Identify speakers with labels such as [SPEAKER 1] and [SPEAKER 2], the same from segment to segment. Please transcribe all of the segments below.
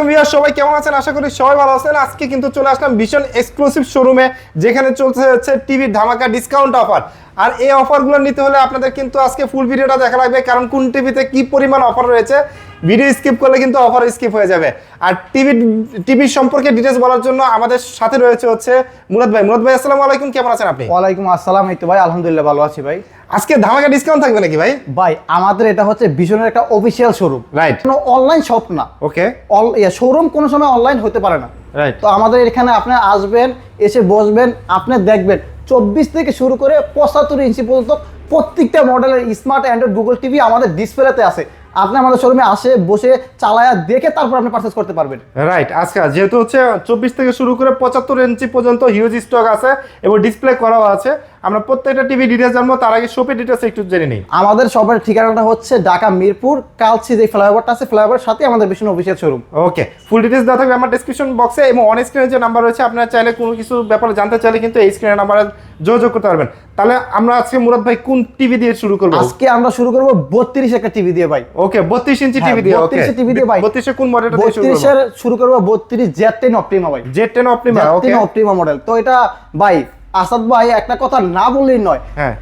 [SPEAKER 1] আলাইকুম সবাই কেমন আছেন? আশা করি সবাই ভালো আছেন। আজকে কিন্তু চলে আসলাম ভীষণ এক্সক্লুসিভ শোরুমে যেখানে চলছে হচ্ছে টিভির ধামাকা ডিসকাউন্ট অফার আর এই অফারগুলো নিতে হলে আপনাদের কিন্তু আজকে ফুল ভিডিওটা দেখা লাগবে, কারণ কোন টিভিতে কি পরিমাণ অফার রয়েছে ভিডিও স্কিপ করলে কিন্তু অফার স্কিপ হয়ে যাবে। আর টিভি টিভি সম্পর্কে ডিটেলস বলার জন্য আমাদের সাথে রয়েছে হচ্ছে মুরাদ ভাই। মুরাদ ভাই, আসসালামু আলাইকুম, কেমন আছেন আপনি?
[SPEAKER 2] ওয়ালাইকুম আসসালাম, এই তো ভাই, আলহামদুলিল্লাহ ভালো আছি ভাই।
[SPEAKER 1] আজকে ধামাকা ডিসকাউন্ট থাকবে নাকি ভাই?
[SPEAKER 2] ভাই আমাদের এটা হচ্ছে ভীষণের একটা অফিসিয়াল শোরুম
[SPEAKER 1] রাইট
[SPEAKER 2] কোনো অনলাইন শপ না।
[SPEAKER 1] ওকে অল
[SPEAKER 2] শোরুম কোনো সময় অনলাইন হতে পারে না।
[SPEAKER 1] রাইট
[SPEAKER 2] তো আমাদের এখানে আপনি আসবেন এসে বসবেন আপনি দেখবেন। চব্বিশ থেকে শুরু করে পঁচাত্তর ইঞ্চি পর্যন্ত প্রত্যেকটা মডেলের স্মার্ট অ্যান্ড্রয়েড গুগল টিভি আমাদের ডিসপ্লেতে আছে। আপনি আমাদের শোরুমে আসে বসে চালায়া দেখে তারপর আপনি পারচেস করতে পারবেন।
[SPEAKER 1] রাইট আজকে যেহেতু হচ্ছে চব্বিশ থেকে শুরু করে পঁচাত্তর ইঞ্চি পর্যন্ত হিউজ স্টক আছে এবং ডিসপ্লে করাও আছে আমরা প্রত্যেকটা টিভি ডিটেলস জানব তার আগে শপের ডিটেলস একটু জেনে নিই।
[SPEAKER 2] আমাদের শপের ঠিকানাটা হচ্ছে ঢাকা মিরপুর কালসি যে ফ্লাইওভারটা আছে ফ্লাইওভারের সাথে আমাদের ভীষণ official showroom
[SPEAKER 1] okay full details দেওয়া থাকবে আমার ডিসক্রিপশন বক্সে এবং অন স্ক্রিনে যে নাম্বার রয়েছে আপনারা চাইলে কোনো কিছু ব্যাপারে জানতে চাইলে কিন্তু এই স্ক্রিনের নাম্বারে যোগাযোগ করতে পারবেন। তাহলে আমরা আজকে মুরাদ ভাই কোন টিভি দিয়ে শুরু করব?
[SPEAKER 2] আজকে আমরা শুরু করব বত্রিশ একটা টিভি দিয়ে ভাই।
[SPEAKER 1] ওকে বত্রিশ ইঞ্চি টিভি দিয়ে ওকে
[SPEAKER 2] 32 TV দিয়ে ভাই।
[SPEAKER 1] বত্রিশে কোন মডেলটা দিয়ে শুরু করব?
[SPEAKER 2] বত্রিশের শুরু করব বত্রিশ জেড টেন অপটিমা ভাই।
[SPEAKER 1] Z ten Optima
[SPEAKER 2] Z
[SPEAKER 1] okay
[SPEAKER 2] ten Optima model তো এটা ভাই আসাদ ভাই একটা কথা না বললেই নয়।
[SPEAKER 1] হ্যাঁ।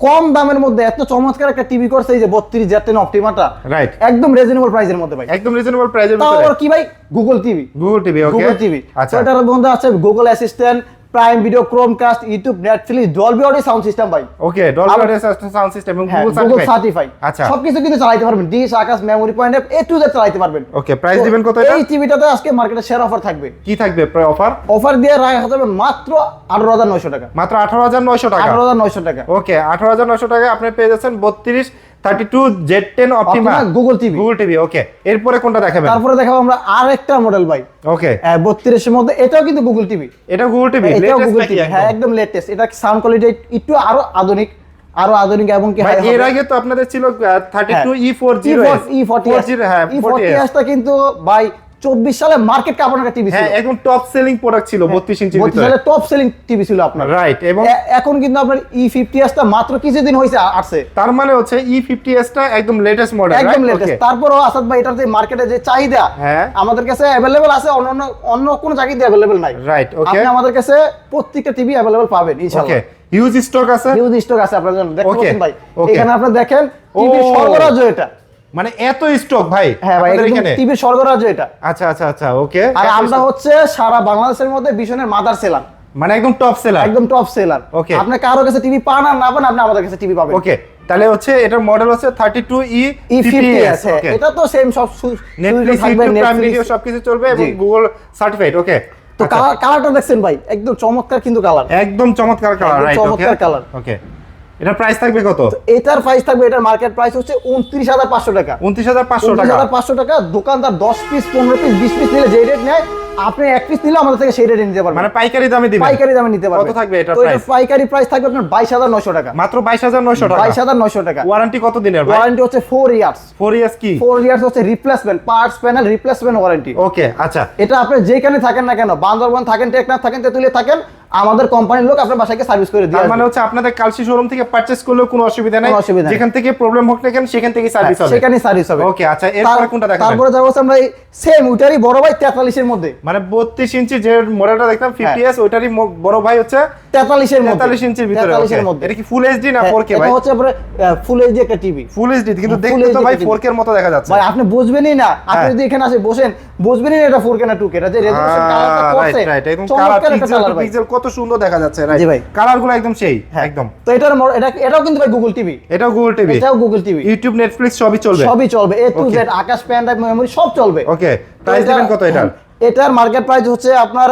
[SPEAKER 2] কম দামের মধ্যে এত চমৎকার একটা টিভি করছে এই যে বত্রিশ জেড টেন অপটিমাটা
[SPEAKER 1] রাইট
[SPEAKER 2] একদম রিজনেবল প্রাইসের মধ্যে ভাই।
[SPEAKER 1] একদম রিজনেবল প্রাইসের
[SPEAKER 2] তাও
[SPEAKER 1] ভিতরে
[SPEAKER 2] কি ভাই? Google TV
[SPEAKER 1] Google TV okay
[SPEAKER 2] Google TV
[SPEAKER 1] আচ্ছা।
[SPEAKER 2] এটার মধ্যে আছে Google Assistant Prime Video Chromecast YouTube Netflix Dolby audio sound system ভাই।
[SPEAKER 1] Okay Dolby audio sound system এবং
[SPEAKER 2] হ্যাঁ
[SPEAKER 1] গুগল
[SPEAKER 2] গুগল
[SPEAKER 1] সার্টিফাইড
[SPEAKER 2] সার্টিফাই
[SPEAKER 1] আচ্ছা।
[SPEAKER 2] সবকিছু কিন্তু চালাতে পারবেন। Dish Akash memory point A to Z চালাতে পারবেন।
[SPEAKER 1] ওকে প্রাইস দিবেন কত এটা?
[SPEAKER 2] এই টিভিটাতে আজকে মার্কেটে শেয়ার অফার থাকবে।
[SPEAKER 1] কি থাকবে অফার
[SPEAKER 2] অফার দিয়ে রাখা যাবে মাত্র আঠারো হাজার নয়শো টাকা।
[SPEAKER 1] মাত্র আঠারো হাজার নয়শো টাকা।
[SPEAKER 2] আঠারো হাজার নয়শো টাকা।
[SPEAKER 1] ওকে আঠারো হাজার নয়শো টাকা আপনি পেয়ে যাচ্ছেন বত্রিশ thirty two Z ten Optima.
[SPEAKER 2] Google TV.
[SPEAKER 1] Google TV okay এরপরে কোনটা দেখাবেন?
[SPEAKER 2] তারপরে দেখাবো আমরা আর একটা মডেল ভাই
[SPEAKER 1] ওকে
[SPEAKER 2] বত্রিশের মধ্যে এটাও কিন্তু গুগল টিভি।
[SPEAKER 1] এটা গুগল টিভি
[SPEAKER 2] এটাও গুগল টিভি। হ্যাঁ একদম? লেটেস্ট এটা সাউন্ড কোয়ালিটি একটু আরও আধুনিক আরও আধুনিক এবং কি
[SPEAKER 1] এর আগে তো আপনাদের ছিল thirty two E four
[SPEAKER 2] E
[SPEAKER 1] zero
[SPEAKER 2] forty
[SPEAKER 1] হ্যাঁ
[SPEAKER 2] ই
[SPEAKER 1] 40
[SPEAKER 2] কিন্তু ভাই চব্বিশ সালে মার্কেট একটা টিভি ছিল
[SPEAKER 1] হ্যাঁ একদম টপ সেলিং প্রোডাক্ট ছিল বত্রিশ ইঞ্চির
[SPEAKER 2] বত্রিশ সালে টপ সেলিং টিভি ছিল আপনার।
[SPEAKER 1] রাইট এবং
[SPEAKER 2] এখন কিন্তু আপনার ই ফিফটি টা মাত্র কিছুদিন হয়েছে আসছে।
[SPEAKER 1] তার মানে হচ্ছে ই ফিফটি এস টা একদম লেটেস্ট মডেল
[SPEAKER 2] একদম লেটেস্ট তারপরও আসাদ ভাই এটার যে মার্কেটে যে চাহিদা
[SPEAKER 1] হ্যাঁ।
[SPEAKER 2] আমাদের কাছে অ্যাভেলেবেল আছে অন্য অন্য কোনো জায়গায় অ্যাভেলেবেল নাই।
[SPEAKER 1] রাইট ওকে
[SPEAKER 2] আপনি আমাদের কাছে প্রত্যেকটা টিভি অ্যাভেলেবেল পাবেন ইনশাআল্লাহ।
[SPEAKER 1] হিউজ স্টক আছে?
[SPEAKER 2] হিউজ স্টক আছে আপনার জন্য। দেখতে ভাই। এখানে আপনি দেখেন টিভির
[SPEAKER 1] ও।
[SPEAKER 2] সরবরাহ এটা।
[SPEAKER 1] মানে এত স্টক ভাই।
[SPEAKER 2] হ্যাঁ ভাই
[SPEAKER 1] এখানে?
[SPEAKER 2] টিভির সরবরাহ এটা।
[SPEAKER 1] আচ্ছা আচ্ছা আচ্ছা ওকে
[SPEAKER 2] আর আমরা হচ্ছে সারা বাংলাদেশের মধ্যে ভীষণের মাদার সেলার
[SPEAKER 1] মানে একদম টপ সেলার
[SPEAKER 2] একদম টপ সেলার
[SPEAKER 1] Okay.
[SPEAKER 2] আপনি কারও কাছে টিভি পান আর না পান আপনি আমাদের কাছে টিভি পাবেন।
[SPEAKER 1] ওকে তাহলে হচ্ছে এটার মডেল হচ্ছে থার্টি টু ই
[SPEAKER 2] ই আছে এটা তো সেম সব
[SPEAKER 1] নেটফ্লিক্স প্রাইম ভিডিও সবকিছু চলবে এবং গুগল সার্টিফাইড ওকে
[SPEAKER 2] তো কালার কালারটা দেখছেন ভাই একদম চমৎকার কিন্তু কালার
[SPEAKER 1] একদম চমৎকার কালার রাইট ওকে
[SPEAKER 2] চমৎকার কালার
[SPEAKER 1] ওকে এটার প্রাইস থাকবে কত?
[SPEAKER 2] এটার প্রাইস থাকবে এটার মার্কেট প্রাইস হচ্ছে উনত্রিশ হাজার পাঁচশো টাকা।
[SPEAKER 1] উনত্রিশ হাজার পাঁচশো টাকা।
[SPEAKER 2] হাজার পাঁচশো টাকা দোকানদার দশ পিস পনেরো পিস বিশ পিস নিলে যে রেট নেয় আপনি এক পিস নিলে আমাদের থেকে সেই রেটে নিতে পারবেন।
[SPEAKER 1] মানে পাইকারি দামে দিবেন।
[SPEAKER 2] পাইকারি দামে নিতে পারবেন।
[SPEAKER 1] কত থাকবে এটার price?
[SPEAKER 2] পাইকারি প্রাইস থাকবে আপনার বাইশ হাজার নয়শো টাকা।
[SPEAKER 1] মাত্র বাইশ হাজার নয়শো টাকা?
[SPEAKER 2] বাইশ হাজার নয়শো টাকা।
[SPEAKER 1] ওয়ারেন্টি কত দিনের ভাই?
[SPEAKER 2] ওয়ারেন্টি হচ্ছে ফোর ইয়ার্স
[SPEAKER 1] ফোর ইয়ার্স কি?
[SPEAKER 2] ফোর ইয়ার্স হচ্ছে replacement parts panel replacement warranty
[SPEAKER 1] okay আচ্ছা।
[SPEAKER 2] এটা আপনি যেখানে থাকেন না কেন বান্দরবান থাকেন টেকনাফ থাকেন তেতুলিয়া থাকেন আমাদের কোম্পানির লোক আপনার বাসাকে সার্ভিস করে দিয়ে
[SPEAKER 1] মানে হচ্ছে আপনাদের কালসি শোরুম থেকে পারচেস করলেও কোনো অসুবিধা নেই।
[SPEAKER 2] অসুবিধা
[SPEAKER 1] যেখান থেকে প্রবলেম হোক না কেন সেখান থেকে সার্ভিস
[SPEAKER 2] হ্যাঁ,
[SPEAKER 1] হবে।
[SPEAKER 2] সেখানে সার্ভিস হবে।
[SPEAKER 1] ওকে আচ্ছা এরপরে কোনটা দেখাবেন?
[SPEAKER 2] তারপরে যাব আমরা সেম ওইটারই বড় ভাই তেতাল্লিশের মধ্যে।
[SPEAKER 1] মানে বত্রিশ ইঞ্চি যে মডেলটা দেখলাম ফিফটি
[SPEAKER 2] হ্যাঁ।
[SPEAKER 1] এস ওইটারই বড় ভাই হচ্ছে
[SPEAKER 2] তেতাল্লিশের মধ্যে।
[SPEAKER 1] তেতাল্লিশ ইঞ্চির ভিতরে
[SPEAKER 2] তেতাল্লিশের
[SPEAKER 1] okay।
[SPEAKER 2] মধ্যে।
[SPEAKER 1] এটা কি ফুল এইচডি না
[SPEAKER 2] হ্যাঁ,
[SPEAKER 1] ফোর কে
[SPEAKER 2] এটা
[SPEAKER 1] ভাই?
[SPEAKER 2] হচ্ছে আপনার ফুল এইচডি একটা টিভি
[SPEAKER 1] ফুল এইচডি কিন্তু দেখতে তো ভাই
[SPEAKER 2] TV
[SPEAKER 1] ফোর কে মতো দেখা যাচ্ছে।
[SPEAKER 2] ভাই আপনি বুঝবেনই না। আপনি
[SPEAKER 1] হ্যাঁ।
[SPEAKER 2] যদি এখানে আসে বসেন বুঝবেনই না এটা ফোর কে না টু। কে এটা যে রেজোলিউশন কালারটা করছে
[SPEAKER 1] রাইট রাইট একদম কালার পিক্সেল কত সুন্দর দেখা যাচ্ছে রাইট
[SPEAKER 2] জি ভাই।
[SPEAKER 1] কালারগুলো একদম সেই
[SPEAKER 2] হ্যাঁ।
[SPEAKER 1] একদম।
[SPEAKER 2] তো এটার এটা এটাও কিন্তু ভাই গুগল টিভি
[SPEAKER 1] এটাও গুগল টিভি
[SPEAKER 2] এটাও গুগল টিভি
[SPEAKER 1] ইউটিউব নেটফ্লিক্স সবই চলবে।
[SPEAKER 2] সবই চলবে। A to Z Akash pen memory সব চলবে।
[SPEAKER 1] ওকে প্রাইস দিবেন কত এটার?
[SPEAKER 2] এটার মার্কেট প্রাইস হচ্ছে আপনার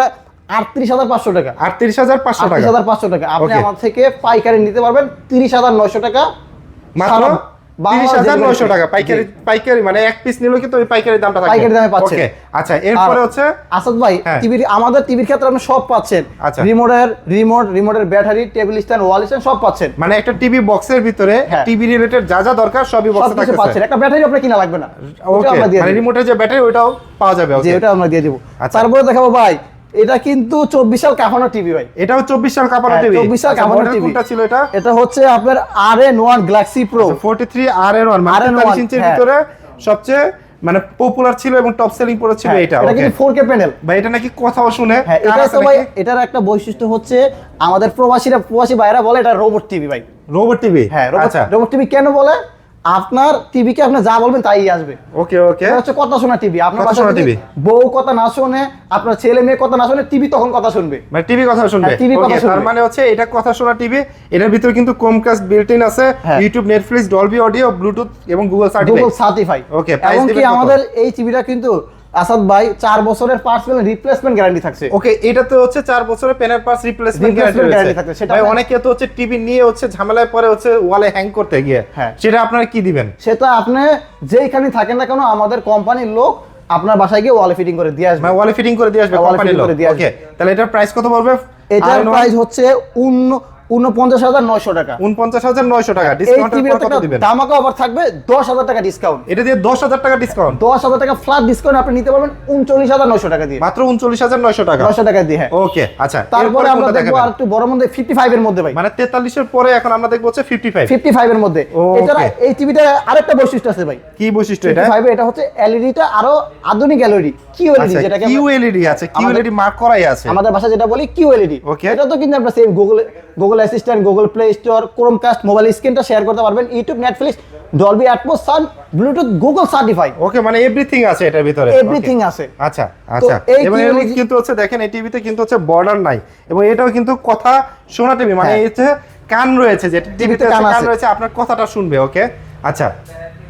[SPEAKER 2] আটত্রিশ হাজার পাঁচশো টাকা।
[SPEAKER 1] আটত্রিশ হাজার পাঁচশো
[SPEAKER 2] আটত্রিশ
[SPEAKER 1] টাকা
[SPEAKER 2] হাজার পাঁচশো টাকা। আপনি. আমার থেকে পাইকারি নিতে পারবেন তিরিশ হাজার নয়শো টাকা।
[SPEAKER 1] মাত্র? টাকা পাইকারি পাইকারি মানে এক পিস নিলেও কিন্তু ওই পাইকারি দামটা থাকবে
[SPEAKER 2] পাইকারি দামে পাচ্ছেন।
[SPEAKER 1] আচ্ছা এরপরে হচ্ছে?
[SPEAKER 2] আসাদ ভাই
[SPEAKER 1] হ্যাঁ।
[SPEAKER 2] টিভির আমাদের টিভির ক্ষেত্রে আপনি সব পাচ্ছেন।
[SPEAKER 1] আচ্ছা।
[SPEAKER 2] রিমোটের remote রিমোটের battery table stand wall stand সব পাচ্ছেন।
[SPEAKER 1] মানে একটা টিভি বক্সের ভিতরে
[SPEAKER 2] হ্যাঁ।
[SPEAKER 1] টিভি রিলেটেড যা যা দরকার সবই বক্সে
[SPEAKER 2] পাচ্ছেন। একটা ব্যাটারি আপনার কিনা লাগবে না।
[SPEAKER 1] ওকে
[SPEAKER 2] আমরা
[SPEAKER 1] মানে রিমোটের যে ব্যাটারি ওটাও পাওয়া যাবে ওকে
[SPEAKER 2] ওটা আমরা দিয়ে দেবো।
[SPEAKER 1] আচ্ছা।
[SPEAKER 2] তারপরে দেখাবো ভাই এটা কিন্তু চব্বিশ সাল কাফানো টিভি ভাই।
[SPEAKER 1] এটাও চব্বিশ সাল কাপানো
[SPEAKER 2] হ্যাঁ,
[SPEAKER 1] টিভি?
[SPEAKER 2] 24 সাল কাপানো
[SPEAKER 1] মডেল
[SPEAKER 2] TV
[SPEAKER 1] কোনটা ছিল এটা?
[SPEAKER 2] এটা হচ্ছে আপনার আর N one Galaxy Pro
[SPEAKER 1] forty three আর এর ওয়ান মানে
[SPEAKER 2] RN1
[SPEAKER 1] তেতাল্লিশ ইঞ্চির। ভিতরে সবচেয়ে মানে পপুলার ছিল এবং টপ সেলিং প্রোডাক্ট ছিল
[SPEAKER 2] হ্যাঁ,
[SPEAKER 1] এটা
[SPEAKER 2] এটা কিন্তু ফোর কে প্যানেল
[SPEAKER 1] ভাই এটা নাকি কথাও শুনে
[SPEAKER 2] হ্যাঁ এটা তো ভাই এটার একটা বৈশিষ্ট্য হচ্ছে আমাদের প্রবাসীরা প্রবাসী ভাইরা বলে এটা রোবট টিভি ভাই।
[SPEAKER 1] রোবট টিভি
[SPEAKER 2] হ্যাঁ
[SPEAKER 1] আচ্ছা।
[SPEAKER 2] রোবট টিভি কেন বলে? আপনার টিভি কে আপনি যা বলবেন তাই আসবে।
[SPEAKER 1] ওকে ওকে
[SPEAKER 2] হচ্ছে কথা শোনা টিভি। আপনার
[SPEAKER 1] কথা শোনা টিভি।
[SPEAKER 2] বউ কথা না শুনে আপনার ছেলে মেয়ে কথা না শুনে টিভি তখন কথা শুনবে।
[SPEAKER 1] মানে টিভি কথা শুনবে।
[SPEAKER 2] টিভি কথা
[SPEAKER 1] শুনবে তার। মানে হচ্ছে এটা কথা শোনা টিভি। এটার ভিতরে কিন্তু কমকাস্ট বিল্ট ইন আছে
[SPEAKER 2] হ্যাঁ।
[SPEAKER 1] YouTube Netflix Dolby audio Bluetooth এবং Google
[SPEAKER 2] certify
[SPEAKER 1] Google certify
[SPEAKER 2] okay price
[SPEAKER 1] দিবেন?
[SPEAKER 2] আমাদের এই টিভিটা কিন্তু আসাদ ভাই চার বছরের পার্সোনাল রিপ্লেসমেন্ট গ্যারান্টি থাকছে।
[SPEAKER 1] ওকে এটা তো হচ্ছে চার বছরের পেনের পাস রিপ্লেসমেন্ট গ্যারান্টি থাকবে,
[SPEAKER 2] সেটা
[SPEAKER 1] ভাই অনেকে তো হচ্ছে টিভি নিয়ে হচ্ছে ঝামেলায় পরে হচ্ছে ওয়ালে হ্যাং করতে গিয়ে।
[SPEAKER 2] হ্যাঁ।
[SPEAKER 1] সেটা আপনারা কি দিবেন?
[SPEAKER 2] সেটা আপনি যেইখানে থাকেন না কেন আমাদের কোম্পানির লোক আপনার বাসায় গিয়ে ওয়ালে ফিটিং করে দিয়ে আসবে।
[SPEAKER 1] ওয়ালে ফিটিং করে দিয়ে আসবে কোম্পানির লোক।
[SPEAKER 2] করে দিয়ে
[SPEAKER 1] ওকে তাহলে এটার প্রাইস কত পড়বে?
[SPEAKER 2] এটার প্রাইস হচ্ছে উন উনপঞ্চাশ হাজার নয়শো টাকা।
[SPEAKER 1] উনপঞ্চাশ হাজার নয়শো টাকা
[SPEAKER 2] এই
[SPEAKER 1] ডিসকাউন্টের
[SPEAKER 2] টিভির
[SPEAKER 1] কত দিবেন?
[SPEAKER 2] দামাকা অফার থাকবে দশ হাজার টাকা ডিসকাউন্ট
[SPEAKER 1] এটা দিয়ে দশ হাজার টাকা ডিসকাউন্ট
[SPEAKER 2] দশ হাজার টাকা ফ্ল্যাট ডিসকাউন্ট আপনি নিতে পারবেন উনচল্লিশ হাজার নয়শো টাকা দিয়ে।
[SPEAKER 1] মাত্র উনচল্লিশ হাজার নয়শো টাকা।
[SPEAKER 2] নয়শো টাকা দিয়ে হ্যাঁ।
[SPEAKER 1] ওকে আচ্ছা
[SPEAKER 2] তারপরে আমরা দেখব আর একটু বড় মধ্যে ফিফটি ফাইভ এর মধ্যে ভাই।
[SPEAKER 1] মানে তেতাল্লিশের পরে এখন আমরা দেখব হচ্ছে ফিফটি ফাইভ
[SPEAKER 2] ফিফটি ফাইভ এর মধ্যে।
[SPEAKER 1] Okay.
[SPEAKER 2] এই টিভিটা আরেকটা বৈশিষ্ট্য আছে ভাই।
[SPEAKER 1] কি বৈশিষ্ট্য এটা?
[SPEAKER 2] ফিফটি ফাইভ এটা হচ্ছে এলইডিটা আরও আধুনিক এলইডি কিউ এলইডি
[SPEAKER 1] আচ্ছা
[SPEAKER 2] যেটাকে
[SPEAKER 1] কিউ এলইডি আছে কিউ
[SPEAKER 2] আমাদের-
[SPEAKER 1] এলইডি মার্ক করাই আছে।
[SPEAKER 2] আমাদের ভাষা যেটা বলি কিউ এলইডি. এটা তো কিন্তু আপনার same Google Google Assistant Google Play Store Chromecast mobile স্ক্রিনটা শেয়ার করতে পারবেন। YouTube Netflix Dolby Atmos sound Bluetooth Google certify
[SPEAKER 1] okay মানে এভরিথিং আছে এটার ভিতরে।
[SPEAKER 2] এভরিথিং আছে।
[SPEAKER 1] আচ্ছা আচ্ছা। এবং এর কিন্তু হচ্ছে দেখেন এই টিভিতে কিন্তু হচ্ছে বর্ডার নাই। এবং এটাও কিন্তু কথা শোনা টিভি মানে
[SPEAKER 2] এতে
[SPEAKER 1] এই হচ্ছে কান রয়েছে যে টিভিতে
[SPEAKER 2] কান
[SPEAKER 1] রয়েছে আপনার কথাটা শুনবে ওকে আচ্ছা।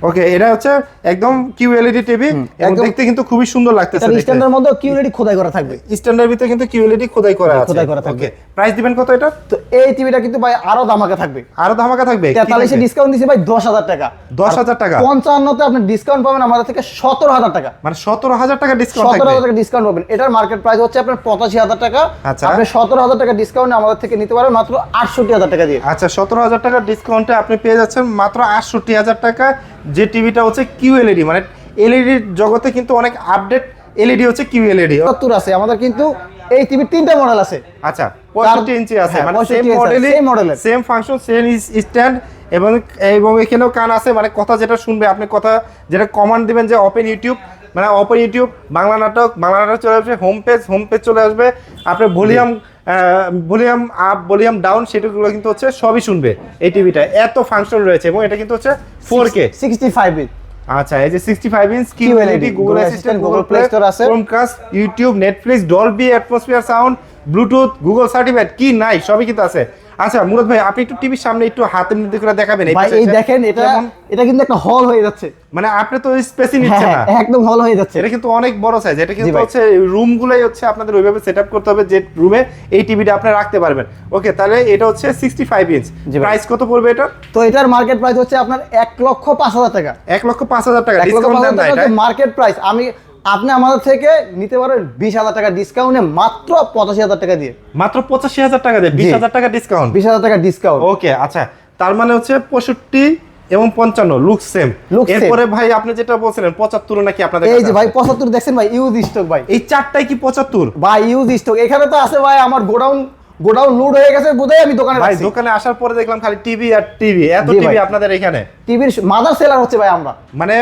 [SPEAKER 1] ওকে এটা হচ্ছে একদম কিউ এলইডি টিভি
[SPEAKER 2] একদম-
[SPEAKER 1] দেখতে কিন্তু খুবই সুন্দর লাগতেছে
[SPEAKER 2] স্ট্যান্ডার্ড মধ্যে কিউ এলইডি খোদাই করা থাকবে।
[SPEAKER 1] স্ট্যান্ডার্ড ভিতরে কিন্তু কিউ এলইডি খোদাই করা আছে।
[SPEAKER 2] খোদাই করা থাকবে।
[SPEAKER 1] প্রাইস দিবেন কত এটা?
[SPEAKER 2] তো এই টিভিটা কিন্তু ভাই আরও দামাকা থাকবে।
[SPEAKER 1] আরও ধামাকা থাকবে? কি
[SPEAKER 2] তেতাল্লিশে
[SPEAKER 1] থাকবে?
[SPEAKER 2] ডিসকাউন্ট দিচ্ছে ভাই দশ হাজার টাকা।
[SPEAKER 1] 10,000 টাকা?
[SPEAKER 2] পঞ্চান্নতে আপনি ডিসকাউন্ট পাবেন আমাদের থেকে সতেরো হাজার টাকা।
[SPEAKER 1] মানে সতেরো হাজার টাকা ডিসকাউন্ট থাকবে?
[SPEAKER 2] হাজার টাকা ডিসকাউন্ট পাবেন। এটার মার্কেট প্রাইস হচ্ছে আপনার পঁচাশি হাজার টাকা।
[SPEAKER 1] আচ্ছা।
[SPEAKER 2] আপনি সতেরো হাজার টাকা ডিসকাউন্ট আমাদের থেকে নিতে পারেন মাত্র আটষট্টি হাজার টাকা দিয়ে।
[SPEAKER 1] আচ্ছা সতেরো হাজার টাকার ডিসকাউন্টে আপনি পেয়ে যাচ্ছেন মাত্র আটষট্টি হাজার টাকা। যে টিভিটা হচ্ছে কিউ এলইডি মানে এলইডির জগতে কিন্তু অনেক আপডেট এলইডি হচ্ছে কিউ এলইডি
[SPEAKER 2] সত্তর আছে আমাদের কিন্তু এই টিভির তিনটা মডেল আছে।
[SPEAKER 1] আচ্ছা পঁয়ষট্টি ইঞ্চি আছে
[SPEAKER 2] হ্যাঁ,
[SPEAKER 1] মানে সেম মডেলই
[SPEAKER 2] model-এর।
[SPEAKER 1] সেম ফাংশন সেম স্ট্যান্ড এবং এবং এখানেও কান আছে মানে কথা যেটা শুনবে আপনি কথা যেটা কমান্ড দিবেন যে ওপেন ইউটিউব মানে ওপেন ইউটিউব বাংলা নাটক বাংলা নাটক চলে আসবে হোম পেজ হোম পেজ চলে আসবে আপনার volume volume up volume down সেটাগুলো কিন্তু হচ্ছে সবই শুনবে এই টিভিটা। এত ফাংশন রয়েছে এবং এটা কিন্তু হচ্ছে ফোর কে
[SPEAKER 2] সিক্সটি ফাইভ
[SPEAKER 1] আচ্ছা এই যে 65 inch QLED Google Assistant Google Play
[SPEAKER 2] Store আছে।
[SPEAKER 1] Chromecast YouTube Netflix Dolby atmosphere sound Bluetooth Google certified কি নাই সবই কিন্তু আছে। আচ্ছা মুরাদ ভাই আপনি একটু টিভির সামনে একটু হাতের মধ্যে করে দেখাবেন
[SPEAKER 2] এই দেখেন এটা এটা কিন্তু একটা হল হয়ে যাচ্ছে।
[SPEAKER 1] মানে আপনি তো স্পেসই নিচ্ছে
[SPEAKER 2] হ্যাঁ
[SPEAKER 1] না।
[SPEAKER 2] একদম হল হয়ে যাচ্ছে।
[SPEAKER 1] এটা কিন্তু অনেক বড় সাইজ এটা কিন্তু হচ্ছে রুম গুলাই হচ্ছে আপনাদের ওইভাবে সেট আপ করতে হবে যে রুমে এই টিভিটা আপনি রাখতে পারবেন। ওকে তাহলে এটা হচ্ছে sixty five inch
[SPEAKER 2] G
[SPEAKER 1] price কত পড়বে এটা?
[SPEAKER 2] তো এটার মার্কেট প্রাইস হচ্ছে আপনার এক লক্ষ পাঁচ হাজার টাকা।
[SPEAKER 1] এক লক্ষ পাঁচ হাজার টাকা ডিসকাউন্ট দেন না এটা।
[SPEAKER 2] মার্কেট প্রাইস আমি আপনি আমাদের থেকে নিতে পারেন বিশ হাজার টাকা ডিসকাউন্টে মাত্র পঁচাশি হাজার টাকা দিয়ে।
[SPEAKER 1] মাত্র পঁচাশি হাজার টাকা দেয়? বিশ হাজার টাকা ডিসকাউন্ট
[SPEAKER 2] বিশ হাজার টাকা ডিসকাউন্ট
[SPEAKER 1] ওকে আচ্ছা। তার মানে হচ্ছে পঁয়ষট্টি এবং পঞ্চান্ন লুক সেম। এরপরে ভাই আপনি যেটা বলছিলেন পঁচাত্তর নাকি আপনাদের
[SPEAKER 2] এই যে ভাই পঁচাত্তর দেখছেন ভাই ইউজ স্টক ভাই।
[SPEAKER 1] এই চারটাই কি পঁচাত্তর?
[SPEAKER 2] ভাই ইউজ স্টক এখানে তো আছে ভাই আমার গোডাউন গোডাউন লুড হয়ে গেছে বোধহয় আমি দোকানে
[SPEAKER 1] ভাই দোকানে আসার পরে দেখলাম খালি টিভি আর টিভি এত টিভি আপনাদের এখানে?
[SPEAKER 2] টিভির মাদার সেলার হচ্ছে ভাই আমরা।
[SPEAKER 1] মানে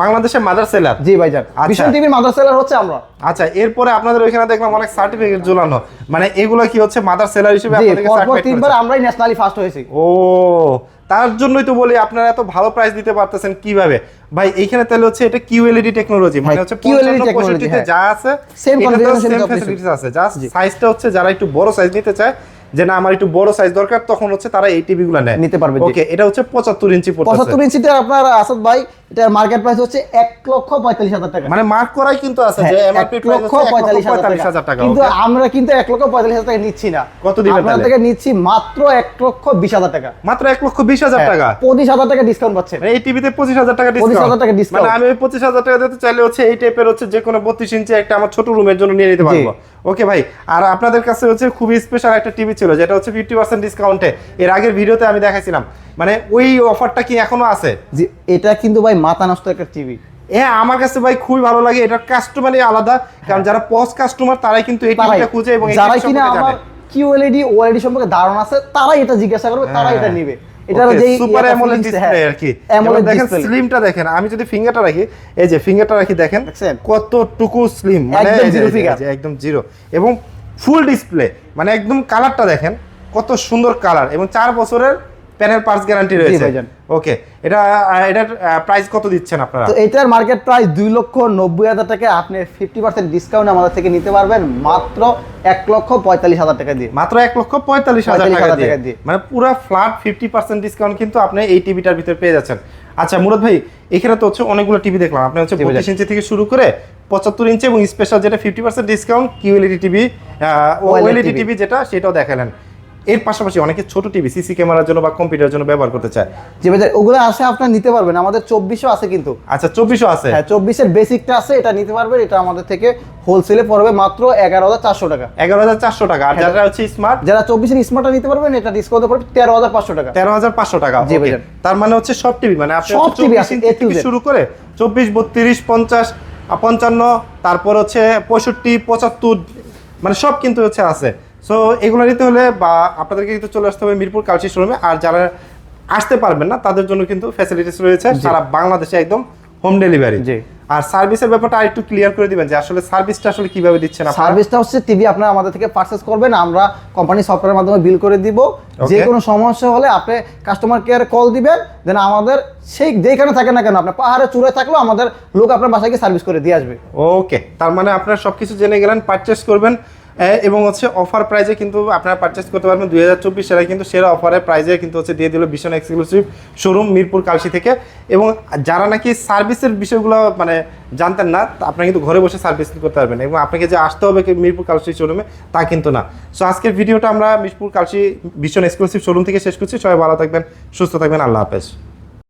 [SPEAKER 1] বাংলাদেশের মাদার সেলার
[SPEAKER 2] জি ভাই জান
[SPEAKER 1] আচ্ছা।
[SPEAKER 2] ভীষণ টিভির মাদার সেলার হচ্ছে আমরা।
[SPEAKER 1] আচ্ছা এরপরে আপনাদের ওইখানে দেখলাম অনেক সার্টিফিকেট ঝুলানো। মানে এগুলো কি হচ্ছে মাদার সেলার হিসেবে
[SPEAKER 2] আপনাদের
[SPEAKER 1] সার্টিফিকেট
[SPEAKER 2] তিনবার আমরাই ন্যাশনালি ফার্স্ট হয়েছি।
[SPEAKER 1] ও তার জন্যই তো বলি আপনারা এত ভালো প্রাইস দিতে পারতেছেন কীভাবে? ভাই এইখানে তাহলে হচ্ছে এটা কিউএলইডি টেকনোলজি মানে
[SPEAKER 2] হ্যাঁ,
[SPEAKER 1] হচ্ছে
[SPEAKER 2] QLED
[SPEAKER 1] 55
[SPEAKER 2] technology,
[SPEAKER 1] 65 তে
[SPEAKER 2] হ্যাঁ।
[SPEAKER 1] যা আছে
[SPEAKER 2] সেম কনফিগারেশন
[SPEAKER 1] facilities আছে। জাস্ট সাইজটা হচ্ছে যারা একটু বড় সাইজ নিতে চায় যে না আমার একটু বড় সাইজ দরকার তখন হচ্ছে তারা এই টিভি গুলো নেয়।
[SPEAKER 2] নিতে পারবে।
[SPEAKER 1] ওকে এটা হচ্ছে 75 ইঞ্চি
[SPEAKER 2] পঁচাত্তর ইঞ্চিতে আপনার আসাদ ভাই এটার মার্কেট প্রাইস হচ্ছে এক লক্ষ পঁয়তাল্লিশ হাজার টাকা।
[SPEAKER 1] মানে মার্ক করাই কিন্তু আছে যে
[SPEAKER 2] হ্যাঁ,
[SPEAKER 1] এমআরপি
[SPEAKER 2] এক লক্ষ পঁয়তাল্লিশ
[SPEAKER 1] হাজার টাকা।
[SPEAKER 2] কিন্তু আমরা কিন্তু এক লক্ষ পঁয়তাল্লিশ হাজার টাকা নিচ্ছি না।
[SPEAKER 1] কত দিবেন
[SPEAKER 2] আপনার? থেকে নিচ্ছি মাত্র এক লক্ষ বিশ হাজার টাকা।
[SPEAKER 1] মাত্র 1 লক্ষ 20 হাজার
[SPEAKER 2] হ্যাঁ,
[SPEAKER 1] টাকা?
[SPEAKER 2] পঁচিশ হাজার টাকা ডিসকাউন্ট পাচ্ছেন।
[SPEAKER 1] মানে এই টিভিতে পঁচিশ হাজার টাকা ডিসকাউন্ট
[SPEAKER 2] 25,000 টাকা discount।
[SPEAKER 1] মানে আমি পঁচিশ হাজার টাকা দিতে চাইলে হচ্ছে এই টাইপের হচ্ছে যে কোনো বত্রিশ ইঞ্চি একটা আমার ছোট রুমের জন্য নিয়ে নিতে পারব। ওকে ভাই আর আপনাদের কাছে হচ্ছে খুবই স্পেশাল একটা টিভি ছিল যেটা হচ্ছে ফিফটি পার্সেন্ট ডিসকাউন্টে এর আগের ভিডিওতে আমি দেখাইছিলাম। মানে ওই অফারটা কি এখনও আছে?
[SPEAKER 2] জি এটা কিন্তু ভাই মাথা নষ্ট একটা টিভি
[SPEAKER 1] হ্যাঁ আমার কাছে ভাই খুবই ভালো লাগে এটা কাস্টমারই আলাদা কারণ যারা পজ কাস্টমার তারাই কিন্তু এই টিভিটা খুঁজে এবং
[SPEAKER 2] যারা কিনা আমার কিউএলইডি ওএলইডি সম্পর্কে ধারণা আছে তারাই এটা জিজ্ঞাসা করবে তারাই এটা। নিবে। এটার যেই
[SPEAKER 1] সুপার অ্যামোলেড ডিসপ্লে আর কি। দেখেন স্লিমটা দেখেন আমি যদি ফিঙ্গারটা রাখি এই যে ফিঙ্গারটা রাখি দেখেন? কতটুকু স্লিম মানে যে- যে- যে একদম জিরো এবং ফুল ডিসপ্লে মানে একদম কালারটা দেখেন কত সুন্দর কালার এবং চার বছরের প্যানেল পার্টস গ্যারান্টি রয়েছে।
[SPEAKER 2] ভাইজান।
[SPEAKER 1] ওকে এটা এটার প্রাইস কত দিচ্ছেন আপনারা?
[SPEAKER 2] তো এটার মার্কেট প্রাইস দুই লক্ষ নব্বই হাজার টাকা। আপনি ফিফটি পার্সেন্ট ডিসকাউন্ট আমাদের থেকে নিতে পারবেন। মাত্র এক লক্ষ পঁয়তাল্লিশ হাজার টাকা দিয়ে।
[SPEAKER 1] মাত্র এক লক্ষ পঁয়তাল্লিশ হাজার টাকা দিয়ে। মানে পুরো ফ্ল্যাট ফিফটি পার্সেন্ট ডিসকাউন্ট কিন্তু আপনি এই টিভিটার ভিতরে পেয়ে যাচ্ছেন। আচ্ছা মুরাদ ভাই এখানে তো হচ্ছে অনেকগুলো টিভি দেখলাম। আপনি হচ্ছে। পঁচিশ ইঞ্চি থেকে শুরু করে পঁচাত্তর ইঞ্চি এবং স্পেশাল যেটা fifty percent discount QLED TV OLED TV যেটা সেটাও দেখালেন। এর পাশাপাশি অনেকে ছোট টিভি সিসি ক্যামেরার জন্য বা কম্পিউটারের জন্য ব্যবহার করতে চায়।
[SPEAKER 2] যে বাজার ওগুলো আছে আপনার নিতে পারবেন। আমাদের চব্বিশও আছে কিন্তু।
[SPEAKER 1] আচ্ছা চব্বিশও আছে?
[SPEAKER 2] হ্যাঁ চব্বিশের বেসিকটা আছে এটা নিতে পারবেন। এটা আমাদের থেকে হোলসেলে পড়বে মাত্র এগারো হাজার চারশো টাকা।
[SPEAKER 1] এগারো হাজার চারশো টাকা। আর
[SPEAKER 2] হ্যাঁ।
[SPEAKER 1] যারা হচ্ছে স্মার্ট
[SPEAKER 2] যারা চব্বিশের স্মার্টটা নিতে পারবেন এটা ডিসকাউন্টে পড়বে তেরো হাজার পাঁচশো টাকা।
[SPEAKER 1] তেরো হাজার পাঁচশো টাকা
[SPEAKER 2] জি। ভাইজান।
[SPEAKER 1] তার মানে হচ্ছে সব টিভি মানে আপনি
[SPEAKER 2] সব
[SPEAKER 1] 24
[SPEAKER 2] আছে,
[SPEAKER 1] শুরু করে চব্বিশ বত্রিশ পঞ্চাশ পঞ্চান্ন তারপর হচ্ছে পঁয়ষট্টি পঁচাত্তর মানে সব কিন্তু হচ্ছে আছে। সো এগুলো নিতে হলে বা আপনাদেরকে কিন্তু চলে আসতে হবে মিরপুর কালচি শোরুমে আর যারা আসতে পারবেন না তাদের জন্য কিন্তু ফ্যাসিলিটিস রয়েছে সারা বাংলাদেশে একদম হোম ডেলিভারি
[SPEAKER 2] জি।
[SPEAKER 1] আর সার্ভিসের ব্যাপারটা আরেকটু ক্লিয়ার করে দিবেন যে আসলে সার্ভিসটা আসলে কীভাবে দিচ্ছেন আপনারা?
[SPEAKER 2] সার্ভিসটা হচ্ছে টিভি আপনারা আমাদের থেকে পারচেস করবেন আমরা কোম্পানি সফটওয়্যারের মাধ্যমে বিল করে দিব। যে কোনো সমস্যা হলে আপনি কাস্টমার কেয়ারে কল দিবেন দেন আমাদের সেই যেখানে থাকেন না কেন আপনি পাহাড়ে চূড়ায় থাকলেও আমাদের লোক আপনার বাসায় গিয়ে সার্ভিস করে দিয়ে আসবে।
[SPEAKER 1] ওকে তার মানে আপনারা সবকিছু জেনে গেলেন পারচেস করবেন। এবং হচ্ছে অফার প্রাইজে কিন্তু আপনারা পারচেস করতে পারবেন দুই হাজার চব্বিশ সালে কিন্তু সেরা অফারের প্রাইজে কিন্তু হচ্ছে দিয়ে দিল ভীষণ এক্সক্লুসিভ শোরুম মিরপুর কালসি থেকে। এবং যারা নাকি সার্ভিসের বিষয়গুলো মানে জানতেন না আপনারা কিন্তু ঘরে বসে সার্ভিস করতে পারবেন এবং আপনাকে যে আসতে হবে মিরপুর কালসি শোরুমে তা কিন্তু না। সো আজকের ভিডিওটা আমরা মিরপুর কালসি ভীষণ এক্সক্লুসিভ শোরুম থেকে শেষ করছি। সবাই ভালো থাকবেন, সুস্থ থাকবেন, আল্লাহ হাফেজ।